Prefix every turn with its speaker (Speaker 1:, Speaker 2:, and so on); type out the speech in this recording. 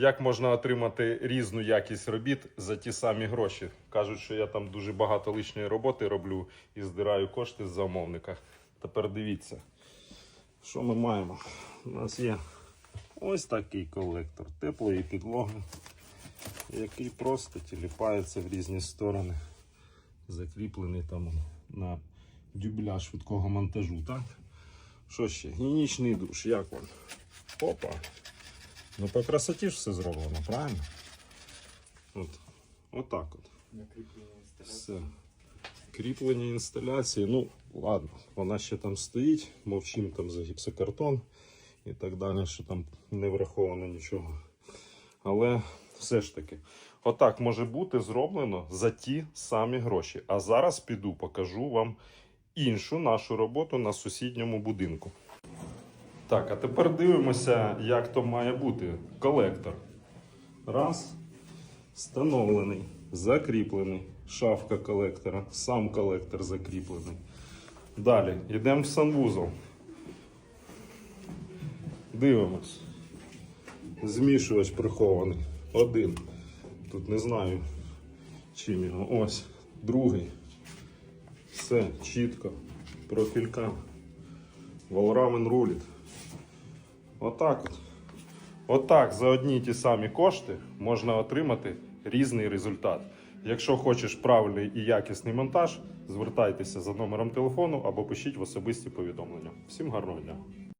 Speaker 1: Як можна отримати різну якість робіт за ті самі гроші? Кажуть, що я там дуже багато лишньої роботи роблю і здираю кошти з замовника. Тепер дивіться, що ми маємо. У нас є ось такий колектор теплої підлоги, який просто тіліпається в різні сторони, закріплений там на дюбля швидкого монтажу. Так? Що ще? Гігієнічний душ, як він? Опа. Ну, по красоті ж все зроблено, правильно? От, отак от. Все. Кріплення інсталяції. Ну, ладно, вона ще там стоїть, мовчим там за гіпсокартон і так далі, що там не враховано нічого. Але все ж таки, отак може бути зроблено за ті самі гроші. А зараз піду покажу вам іншу нашу роботу на сусідньому будинку. Так, а тепер дивимося, як то має бути. Колектор. Раз. Встановлений, закріплений. Шафка колектора, сам колектор закріплений. Далі йдемо в санвузол. Дивимось. Змішувач прихований. Один. Тут не знаю, чим його. Ось. Другий. Все, чітко. Профілька. Волрамен руліт. Отак от. Отак за одні ті самі кошти можна отримати різний результат. Якщо хочеш правильний і якісний монтаж, звертайтеся за номером телефону або пишіть в особисті повідомлення. Всім гарного дня!